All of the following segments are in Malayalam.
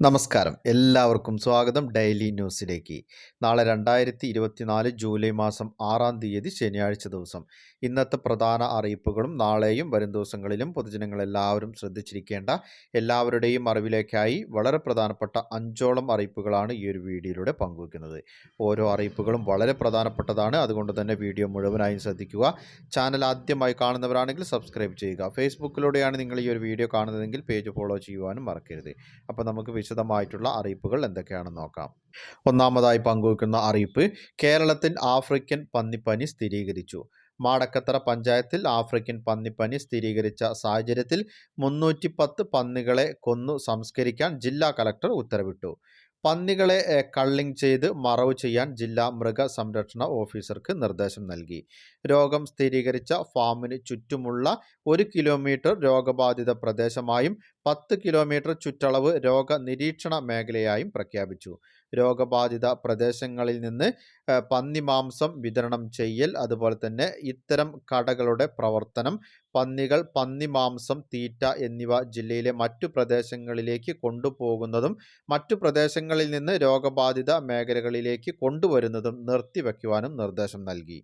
നമസ്കാരം. എല്ലാവർക്കും സ്വാഗതം ഡെയിലി ന്യൂസിലേക്ക്. നാളെ രണ്ടായിരത്തി ഇരുപത്തിനാല് ജൂലൈ മാസം ആറാം തീയതി ശനിയാഴ്ച ദിവസം. ഇന്നത്തെ പ്രധാന അറിയിപ്പുകളും നാളെയും വരും ദിവസങ്ങളിലും പൊതുജനങ്ങൾ എല്ലാവരും ശ്രദ്ധിച്ചിരിക്കേണ്ട എല്ലാവരുടെയും അറിവിലേക്കായി വളരെ പ്രധാനപ്പെട്ട അഞ്ചോളം അറിയിപ്പുകളാണ് ഈ ഒരു വീഡിയോയിലൂടെ പങ്കുവയ്ക്കുന്നത്. ഓരോ അറിയിപ്പുകളും വളരെ പ്രധാനപ്പെട്ടതാണ്. അതുകൊണ്ട് തന്നെ വീഡിയോ മുഴുവനായും ശ്രദ്ധിക്കുക. ചാനൽ ആദ്യമായി കാണുന്നവരാണെങ്കിൽ സബ്സ്ക്രൈബ് ചെയ്യുക. ഫേസ്ബുക്കിലൂടെയാണ് നിങ്ങൾ ഈ ഒരു വീഡിയോ കാണുന്നതെങ്കിൽ പേജ് ഫോളോ ചെയ്യുവാനും മറക്കരുത്. അപ്പോൾ നമുക്ക് വിശദമായിട്ടുള്ള അറിയിപ്പുകൾ എന്തൊക്കെയാണെന്ന് നോക്കാം. ഒന്നാമതായി പങ്കുവയ്ക്കുന്ന അറിയിപ്പ് കേരളത്തിൽ ആഫ്രിക്കൻ പന്നിപ്പനി സ്ഥിരീകരിച്ചു. മാടക്കത്തറ പഞ്ചായത്തിൽ ആഫ്രിക്കൻ പന്നിപ്പനി സ്ഥിരീകരിച്ച സാഹചര്യത്തിൽ മുന്നൂറ്റി പത്ത് പന്നികളെ കൊന്നു സംസ്കരിക്കാൻ ജില്ലാ കലക്ടർ ഉത്തരവിട്ടു. പന്നികളെ കള്ളിംഗ് ചെയ്ത് മറവ് ചെയ്യാൻ ജില്ലാ മൃഗസംരക്ഷണ ഓഫീസർക്ക് നിർദ്ദേശം നൽകി. രോഗം സ്ഥിരീകരിച്ച ഫാമിന് ചുറ്റുമുള്ള ഒരു കിലോമീറ്റർ രോഗബാധിത പ്രദേശമായും പത്ത് കിലോമീറ്റർ ചുറ്റളവ് രോഗനിരീക്ഷണ മേഖലയായും പ്രഖ്യാപിച്ചു. രോഗബാധിത പ്രദേശങ്ങളിൽ നിന്ന് പന്നി മാംസം വിതരണം ചെയ്യൽ അതുപോലെ തന്നെ ഇത്തരം കടകളുടെ പ്രവർത്തനം പന്നികൾ പന്നി മാംസം തീറ്റ എന്നിവ ജില്ലയിലെ മറ്റു പ്രദേശങ്ങളിലേക്ക് കൊണ്ടുപോകുന്നതും മറ്റു പ്രദേശങ്ങളിൽ നിന്ന് രോഗബാധിത മേഖലകളിലേക്ക് കൊണ്ടുവരുന്നതും നിർത്തിവെക്കുവാനും നിർദ്ദേശം നൽകി.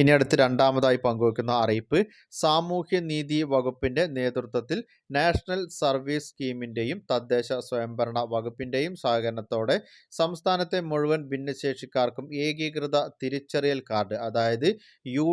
ഇനി അടുത്ത് രണ്ടാമതായി പങ്കുവയ്ക്കുന്ന അറിയിപ്പ്. സാമൂഹ്യനീതി വകുപ്പിന്റെ നേതൃത്വത്തിൽ നാഷണൽ സർവീസ് സ്കീമിന്റെയും തദ്ദേശ സ്വയംഭരണ വകുപ്പിന്റെയും സഹകരണത്തോടെ സംസ്ഥാനത്തെ മുഴുവൻ ഭിന്നശേഷിക്കാർക്കും ഏകീകൃത തിരിച്ചറിയൽ കാർഡ് അതായത് യു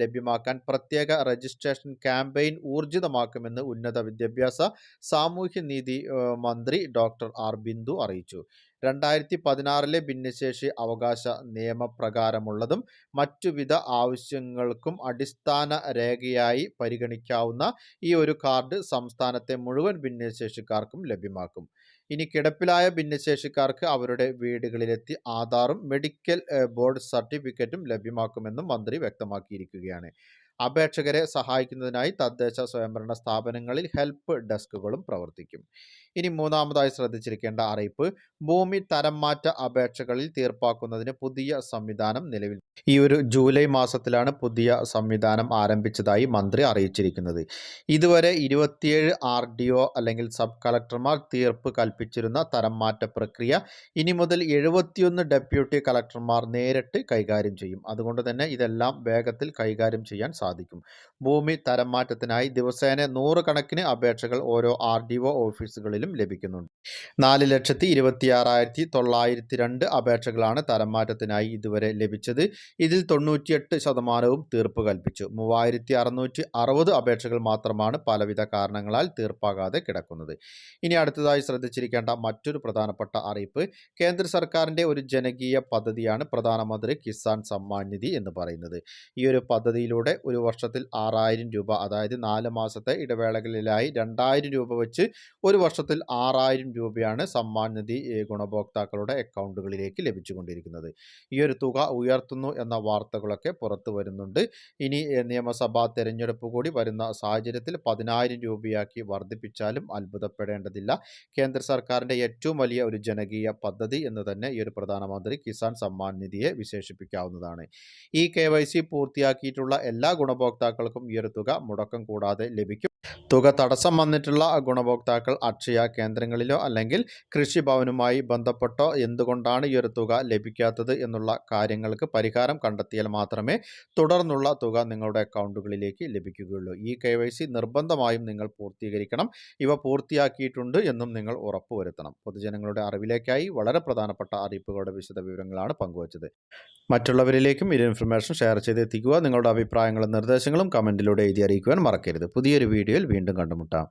ലഭ്യമാക്കാൻ പ്രത്യേക രജിസ്ട്രേഷൻ ക്യാമ്പയിൻ ഊർജിതമാക്കുമെന്ന് ഉന്നത വിദ്യാഭ്യാസ സാമൂഹ്യനീതി മന്ത്രി ഡോക്ടർ ആർ ബിന്ദു അറിയിച്ചു. രണ്ടായിരത്തി പതിനാറിലെ ഭിന്നശേഷി അവകാശ നിയമപ്രകാരമുള്ളതും മറ്റുവിധ ആവശ്യങ്ങൾക്കും അടിസ്ഥാന രേഖയായി പരിഗണിക്കാവുന്ന ഈ ഒരു കാർഡ് സംസ്ഥാനത്തെ മുഴുവൻ ഭിന്നശേഷിക്കാർക്കും ലഭ്യമാക്കും. ഇനി കിടപ്പിലായ ഭിന്നശേഷിക്കാർക്ക് അവരുടെ വീടുകളിലെത്തി ആധാറും മെഡിക്കൽ ബോർഡ് സർട്ടിഫിക്കറ്റും ലഭ്യമാക്കുമെന്നും മന്ത്രി വ്യക്തമാക്കിയിരിക്കുകയാണ്. അപേക്ഷകരെ സഹായിക്കുന്നതിനായി തദ്ദേശ സ്വയംഭരണ സ്ഥാപനങ്ങളിൽ ഹെൽപ്പ് ഡെസ്കുകളും പ്രവർത്തിക്കും. ഇനി മൂന്നാമതായി ശ്രദ്ധിച്ചിരിക്കേണ്ട അറിയിപ്പ് ഭൂമി തരം മാറ്റ അപേക്ഷകളിൽ തീർപ്പാക്കുന്നതിന് പുതിയ സംവിധാനം നിലവിൽ ഈ ഒരു ജൂലൈ മാസത്തിലാണ് പുതിയ സംവിധാനം ആരംഭിച്ചതായി മന്ത്രി അറിയിച്ചിരിക്കുന്നത്. ഇതുവരെ ഇരുപത്തിയേഴ് ആർ ഡി ഒ അല്ലെങ്കിൽ സബ് കളക്ടർമാർ തീർപ്പ് കൽപ്പിച്ചിരുന്ന തരം മാറ്റ പ്രക്രിയ ഇനി മുതൽ എഴുപത്തിയൊന്ന് ഡെപ്യൂട്ടി കളക്ടർമാർ നേരിട്ട് കൈകാര്യം ചെയ്യും. അതുകൊണ്ട് തന്നെ ഇതെല്ലാം വേഗത്തിൽ കൈകാര്യം ചെയ്യാൻ സാധിക്കും. ഭൂമി തരം മാറ്റത്തിനായി ദിവസേന നൂറുകണക്കിന് അപേക്ഷകൾ ഓരോ ആർ ഡി ഒ ഓഫീസുകളിലും ലഭിക്കുന്നുണ്ട്. നാല് ലക്ഷത്തി ഇരുപത്തിയാറായിരത്തി തൊള്ളായിരത്തി രണ്ട് അപേക്ഷകളാണ് തരംമാറ്റത്തിനായി ഇതുവരെ ലഭിച്ചത്. ഇതിൽ തൊണ്ണൂറ്റിയെട്ട് ശതമാനവും തീർപ്പ് കൽപ്പിച്ചു. മൂവായിരത്തി അറുന്നൂറ്റി അറുപത് അപേക്ഷകൾ മാത്രമാണ് പലവിധ കാരണങ്ങളാൽ തീർപ്പാകാതെ കിടക്കുന്നത്. ഇനി അടുത്തതായി ശ്രദ്ധിച്ചിരിക്കേണ്ട മറ്റൊരു പ്രധാനപ്പെട്ട അറിയിപ്പ് കേന്ദ്ര സർക്കാരിന്റെ ഒരു ജനകീയ പദ്ധതിയാണ് പ്രധാനമന്ത്രി കിസാൻ സമ്മാൻ നിധി എന്ന് പറയുന്നത്. ഈ ഒരു പദ്ധതിയിലൂടെ ഒരു വർഷത്തിൽ ആറായിരം രൂപ അതായത് നാല് മാസത്തെ ഇടവേളകളിലായി രണ്ടായിരം രൂപ വെച്ച് ഒരു വർഷത്തിൽ ആറായിരം രൂപയാണ് സമ്മാൻ നിധി ഗുണഭോക്താക്കളുടെ അക്കൗണ്ടുകളിലേക്ക് ലഭിച്ചുകൊണ്ടിരിക്കുന്നത്. ഈ ഒരു തുക ഉയർത്തുന്നു എന്ന വാർത്തകളൊക്കെ പുറത്തു വരുന്നുണ്ട്. ഇനി നിയമസഭാ തെരഞ്ഞെടുപ്പ് കൂടി വരുന്ന സാഹചര്യത്തിൽ പതിനായിരം രൂപയാക്കി വർദ്ധിപ്പിച്ചാലും അത്ഭുതപ്പെടേണ്ടതില്ല. കേന്ദ്ര സർക്കാരിന്റെ ഏറ്റവും വലിയ ഒരു ജനകീയ പദ്ധതി എന്ന് തന്നെ ഈ ഒരു പ്രധാനമന്ത്രി കിസാൻ സമ്മാൻ നിധിയെ വിശേഷിപ്പിക്കാവുന്നതാണ്. ഈ കെ പൂർത്തിയാക്കിയിട്ടുള്ള എല്ലാ ഗുണഭോക്താക്കൾക്കും ഈ ഒരു തുക മുടക്കം കൂടാതെ ലഭിക്കും. തുക തടസ്സം വന്നിട്ടുള്ള ഗുണഭോക്താക്കൾ അക്ഷയ കേന്ദ്രങ്ങളിലോ അല്ലെങ്കിൽ കൃഷിഭവനുമായി ബന്ധപ്പെട്ടോ എന്തുകൊണ്ടാണ് ഈ ഒരു തുക ലഭിക്കാത്തത് എന്നുള്ള കാര്യങ്ങൾക്ക് പരിഹാരം കണ്ടെത്തിയാൽ മാത്രമേ തുടർന്നുള്ള തുക നിങ്ങളുടെ അക്കൗണ്ടുകളിലേക്ക് ലഭിക്കുകയുള്ളൂ. ഈ കെ നിർബന്ധമായും നിങ്ങൾ പൂർത്തീകരിക്കണം. ഇവ പൂർത്തിയാക്കിയിട്ടുണ്ട് എന്നും നിങ്ങൾ ഉറപ്പുവരുത്തണം. പൊതുജനങ്ങളുടെ അറിവിലേക്കായി വളരെ പ്രധാനപ്പെട്ട അറിയിപ്പുകളുടെ വിശദ വിവരങ്ങളാണ് പങ്കുവച്ചത്. മറ്റുള്ളവരിലേക്കും ഈ ഇൻഫർമേഷൻ ഷെയർ ചെയ്തെത്തിക്കുക. നിങ്ങളുടെ അഭിപ്രായങ്ങളും നിർദ്ദേശങ്ങളും കമന്റിലൂടെ എഴുതി അറിയിക്കുവാൻ മറക്കരുത്. പുതിയൊരു വീഡിയോയിൽ വീണ്ടും കണ്ടുമുട്ടാം